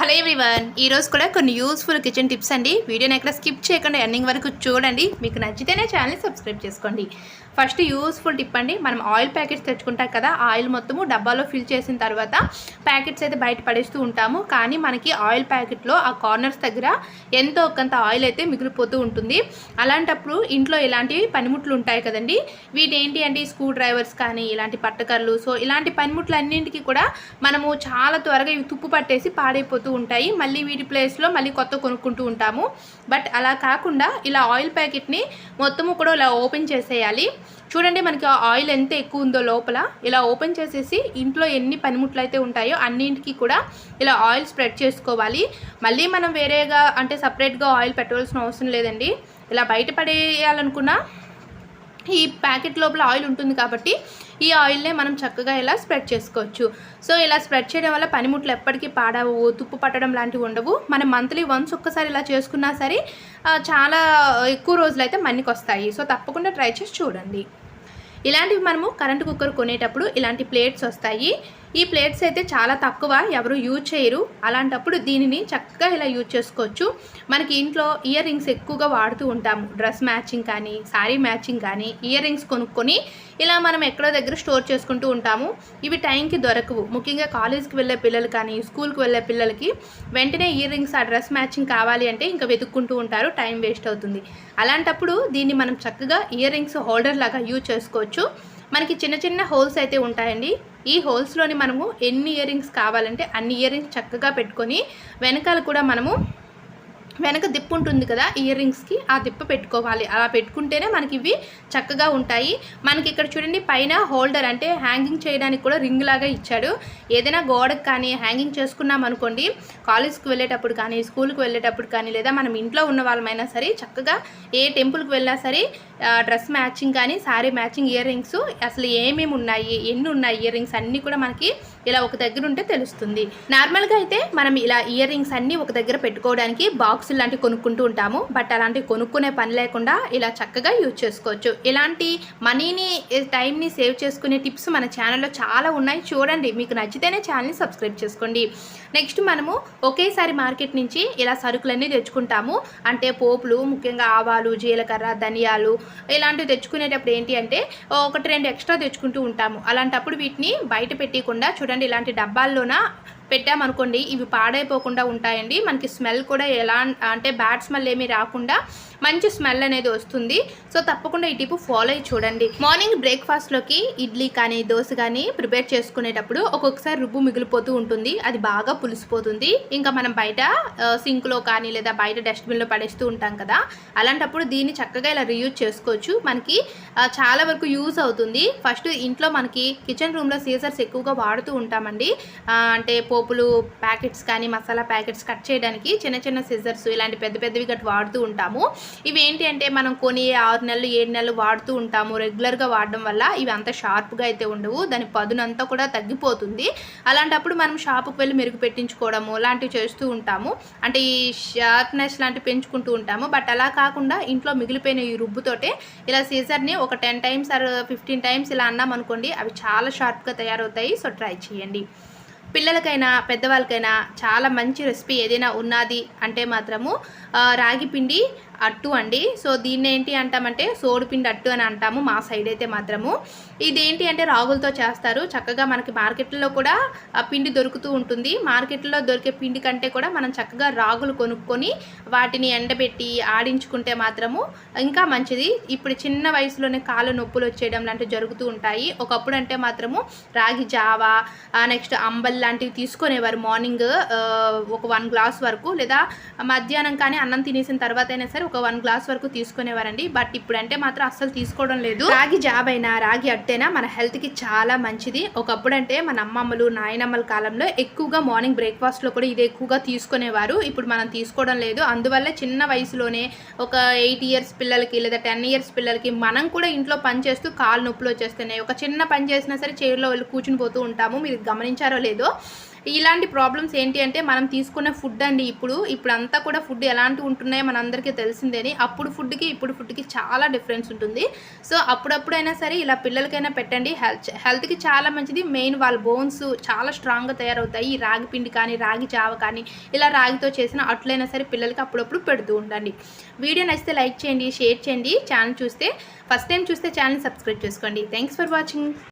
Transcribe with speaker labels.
Speaker 1: Hello everyone. ఈరోజు కూడా కొన్ని యూస్ఫుల్ కిచెన్ టిప్స్ అండి. వీడియోని ఎక్కడ స్కిప్ చేయకుండా ఎండింగ్ వరకు చూడండి. మీకు నచ్చితేనే ఛానల్ని సబ్స్క్రైబ్ చేసుకోండి. ఫస్ట్ యూస్ఫుల్ టిప్ అండి మనం ఆయిల్ ప్యాకెట్స్ తెచ్చుకుంటాం కదా ఆయిల్ మొత్తము డబ్బాలో ఫిల్ చేసిన తర్వాత ప్యాకెట్స్ అయితే బయట పడేస్తూ ఉంటాము. కానీ మనకి ఆయిల్ ప్యాకెట్లో ఆ కార్నర్స్ దగ్గర ఎంతో కొంత ఆయిల్ అయితే మిగిలిపోతూ ఉంటుంది. అలాంటప్పుడు ఇంట్లో ఇలాంటివి పనిముట్లు ఉంటాయి కదండి. వీటి ఏంటి అంటే స్క్రూ డ్రైవర్స్ కానీ ఇలాంటి పట్టకర్లు సో ఇలాంటి పనిముట్లు అన్నింటికి కూడా మనము చాలా త్వరగా ఇవి తుప్పు పట్టేసి పాడైపోతూ ఉంటాయి. మళ్ళీ వీటి ప్లేస్లో మళ్ళీ కొత్త కొనుక్కుంటూ ఉంటాము. బట్ అలా కాకుండా ఇలా ఆయిల్ ప్యాకెట్ని మొత్తము కూడా ఇలా ఓపెన్ చేసేయాలి. చూడండి మనకి ఆ ఆయిల్ ఎంత ఎక్కువ ఉందో లోపల. ఇలా ఓపెన్ చేసేసి ఇంట్లో ఎన్ని పనిముట్లు అయితే ఉంటాయో అన్నింటికి కూడా ఇలా ఆయిల్ స్ప్రెడ్ చేసుకోవాలి. మళ్ళీ మనం వేరేగా అంటే సపరేట్గా ఆయిల్ పెట్టవలసిన అవసరం లేదండి. ఇలా బయట పడేయాలనుకున్నా ఈ ప్యాకెట్ లోపల ఆయిల్ ఉంటుంది కాబట్టి ఈ ఆయిల్నే మనం చక్కగా ఇలా స్ప్రెడ్ చేసుకోవచ్చు. సో ఇలా స్ప్రెడ్ చేయడం వల్ల పనిముట్లు ఎప్పటికీ పాడవు తుప్పు పట్టడం లాంటివి ఉండవు. మనం మంత్లీ వన్స్ ఒక్కసారి ఇలా చేసుకున్నా సరే చాలా ఎక్కువ రోజులు అయితే మన్నికి వస్తాయి సో తప్పకుండా ట్రై చేసి చూడండి. ఇలాంటివి మనము కరెంట్ కుక్కర్ కొనేటప్పుడు ఇలాంటి ప్లేట్స్ వస్తాయి. ఈ ప్లేట్స్ అయితే చాలా తక్కువ ఎవరు యూజ్ చేయరు. అలాంటప్పుడు దీనిని చక్కగా ఇలా యూజ్ చేసుకోవచ్చు. మనకి ఇంట్లో ఇయర్ రింగ్స్ ఎక్కువగా వాడుతూ ఉంటాము. డ్రెస్ మ్యాచింగ్ కానీ శారీ మ్యాచింగ్ కానీ ఇయర్ రింగ్స్ కొనుక్కొని ఇలా మనం ఎక్కడో దగ్గర స్టోర్ చేసుకుంటూ ఉంటాము. ఇవి టైంకి దొరకవు. ముఖ్యంగా కాలేజ్కి వెళ్ళే పిల్లలు కానీ స్కూల్కి వెళ్ళే పిల్లలకి వెంటనే ఇయర్ రింగ్స్ ఆ డ్రెస్ మ్యాచింగ్ కావాలి అంటే ఇంకా వెతుక్కుంటూ ఉంటారు. టైం వేస్ట్ అవుతుంది. అలాంటప్పుడు దీన్ని మనం చక్కగా ఇయర్ రింగ్స్ హోల్డర్ లాగా యూజ్ చేసుకోవచ్చు. మనకి చిన్న చిన్న హోల్స్ అయితే ఉంటాయండి. ఈ హోల్స్లోని మనము ఎన్ని ఇయర్ రింగ్స్ కావాలంటే అన్ని ఇయర్ రింగ్స్ చక్కగా పెట్టుకొని వెనకాల కూడా మనము వెనక దిప్పు ఉంటుంది కదా ఇయర్ రింగ్స్కి ఆ దిప్ప పెట్టుకోవాలి. అలా పెట్టుకుంటేనే మనకి ఇవి చక్కగా ఉంటాయి. మనకి ఇక్కడ చూడండి పైన హోల్డర్ అంటే హ్యాంగింగ్ చేయడానికి కూడా రింగ్ లాగా ఇచ్చాడు. ఏదైనా గోడకు కానీ హ్యాంగింగ్ చేసుకున్నాం అనుకోండి కాలేజ్కి వెళ్ళేటప్పుడు కానీ స్కూల్కి వెళ్ళేటప్పుడు కానీ లేదా మనం ఇంట్లో ఉన్న వాళ్ళమైనా సరే చక్కగా ఏ టెంపుల్కి వెళ్ళినా సరే డ్రెస్ మ్యాచింగ్ కానీ శారీ మ్యాచింగ్ ఇయర్ రింగ్స్ అసలు ఏమేమి ఉన్నాయి ఎన్ని ఉన్నాయి ఇయర్ రింగ్స్ అన్నీ కూడా మనకి ఇలా ఒక దగ్గర ఉంటే తెలుస్తుంది. నార్మల్గా అయితే మనం ఇలా ఇయర్ రింగ్స్ అన్నీ ఒక దగ్గర పెట్టుకోవడానికి బాక్స్ లాంటివి కొనుక్కుంటూ ఉంటాము. బట్ అలాంటివి కొనుక్కునే పని లేకుండా ఇలా చక్కగా యూజ్ చేసుకోవచ్చు. ఇలాంటి మనీని టైంని సేవ్ చేసుకునే టిప్స్ మన ఛానల్లో చాలా ఉన్నాయి. చూడండి మీకు నచ్చితేనే ఛానల్ని సబ్స్క్రైబ్ చేసుకోండి. నెక్స్ట్ మనము ఒకేసారి మార్కెట్ నుంచి ఇలా సరుకులన్నీ తెచ్చుకుంటాము. అంటే పోపులు ముఖ్యంగా ఆవాలు జీలకర్ర ధనియాలు ఇలాంటివి తెచ్చుకునేటప్పుడు ఏంటి అంటే ఒకటి రెండు ఎక్స్ట్రా తెచ్చుకుంటూ ఉంటాము. అలాంటప్పుడు వీటిని బయట పెట్టకుండా చూడండి. ఇలాంటి డబ్బాల్లోన పెట్టామనుకోండి ఇవి పాడైపోకుండా ఉంటాయండి. మనకి స్మెల్ కూడా ఎలా అంటే బ్యాడ్ స్మెల్ ఏమీ రాకుండా మంచి స్మెల్ అనేది వస్తుంది. సో తప్పకుండా ఈ టిప్ ఫాలో అయ్యి చూడండి. మార్నింగ్ బ్రేక్ఫాస్ట్లోకి ఇడ్లీ కానీ దోశ కానీ ప్రిపేర్ చేసుకునేటప్పుడు ఒక్కొక్కసారి రుబ్బు మిగిలిపోతూ ఉంటుంది. అది బాగా పులిసిపోతుంది. ఇంకా మనం బయట సింక్లో కానీ లేదా బయట డస్ట్బిన్లో పడేస్తూ ఉంటాం కదా అలాంటప్పుడు దీన్ని చక్కగా ఇలా రీయూజ్ చేసుకోవచ్చు. మనకి చాలా వరకు యూజ్ అవుతుంది. ఫస్ట్ ఇంట్లో మనకి కిచెన్ రూమ్లో సీజర్స్ ఎక్కువగా వాడుతూ ఉంటామండి. అంటే పోపులు ప్యాకెట్స్ కానీ మసాలా ప్యాకెట్స్ కట్ చేయడానికి చిన్న చిన్న సీజర్స్ ఇలాంటి పెద్ద పెద్దవి గట్టు వాడుతూ ఉంటాము. ఇవి ఏంటి అంటే మనం కొని ఆరు నెలలు ఏడు నెలలు వాడుతూ ఉంటాము. రెగ్యులర్గా వాడడం వల్ల ఇవి అంత షార్ప్గా అయితే ఉండవు. దాని పదునంతా కూడా తగ్గిపోతుంది. అలాంటప్పుడు మనం షాపుకి వెళ్ళి మెరుగు పెట్టించుకోవడము లాంటివి చేస్తూ ఉంటాము. అంటే ఈ షార్ప్నెస్ లాంటివి పెంచుకుంటూ ఉంటాము. బట్ అలా కాకుండా ఇంట్లో మిగిలిపోయిన ఈ రుబ్బుతోటే ఇలా సీజర్ని ఒక ten times or fifteen times ఇలా అన్నాం అనుకోండి అవి చాలా షార్ప్గా తయారవుతాయి. సో ట్రై చేయండి. పిల్లలకైనా పెద్దవాళ్ళకైనా చాలా మంచి రెసిపీ ఏదైనా ఉన్నది అంటే మాత్రము రాగి పిండి అట్టు అండి. సో దీన్ని ఏంటి అంటామంటే సోడిపిండి అట్టు అని అంటాము మా సైడ్ అయితే మాత్రము. ఇదేంటి అంటే రాగులతో చేస్తారు. చక్కగా మనకి మార్కెట్లో కూడా ఆ పిండి దొరుకుతూ ఉంటుంది. మార్కెట్లో దొరికే పిండి కంటే కూడా మనం చక్కగా రాగులు కొనుక్కొని వాటిని ఎండబెట్టి ఆడించుకుంటే మాత్రము ఇంకా మంచిది. ఇప్పుడు చిన్న వయసులోనే కాళ్ళు నొప్పులు వచ్చేయడం లాంటివి జరుగుతూ ఉంటాయి. ఒకప్పుడు అంటే మాత్రము రాగి జావా నెక్స్ట్ అంబల్ లాంటివి తీసుకునేవారు మార్నింగ్ ఒక వన్ గ్లాస్ వరకు లేదా మధ్యాహ్నం కానీ అన్నం తినేసిన తర్వాత అయినా సరే ఒక వన్ గ్లాస్ వరకు తీసుకునేవారండి. బట్ ఇప్పుడంటే మాత్రం అస్సలు తీసుకోవడం లేదు. రాగి జాబ్ అయినా రాగి అట్టైనా మన హెల్త్కి చాలా మంచిది. ఒకప్పుడు అంటే మన అమ్మమ్మలు నాయనమ్మల కాలంలో ఎక్కువగా మార్నింగ్ బ్రేక్ఫాస్ట్లో కూడా ఇది ఎక్కువగా తీసుకునేవారు. ఇప్పుడు మనం తీసుకోవడం లేదు. అందువల్ల చిన్న వయసులోనే ఒక ఎయిట్ ఇయర్స్ పిల్లలకి లేదా టెన్ ఇయర్స్ పిల్లలకి మనం కూడా ఇంట్లో పని చేస్తూ కాలు నొప్పులు వచ్చేస్తున్నాయి ఒక చిన్న పని చేసినా సరే చైర్లో వెళ్ళి కూర్చుని పోతూ ఉంటాము. మీరు గమనించారో లేదో. ఇలాంటి ప్రాబ్లమ్స్ ఏంటి అంటే మనం తీసుకునే ఫుడ్ అండి ఇప్పుడు. ఇప్పుడు అంతా కూడా ఫుడ్ ఎలాంటి ఉంటున్నాయో మనందరికీ తెలిసిందేని అప్పుడు ఫుడ్కి ఇప్పుడు ఫుడ్కి చాలా డిఫరెన్స్ ఉంటుంది. సో అప్పుడప్పుడైనా సరే ఇలా పిల్లలకైనా పెట్టండి. హెల్త్ హెల్త్కి చాలా మంచిది. మెయిన్ వాళ్ళ బోన్స్ చాలా స్ట్రాంగ్గా తయారవుతాయి. రాగి పిండి కానీ రాగి జావ కానీ ఇలా రాగితో చేసిన అట్లయినా సరే పిల్లలకి అప్పుడప్పుడు పెడుతూ ఉండండి. వీడియో నచ్చితే లైక్ చేయండి షేర్ చేయండి. ఛానల్ చూస్తే ఫస్ట్ టైం చూస్తే ఛానల్ సబ్స్క్రైబ్ చేసుకోండి. Thanks for watching.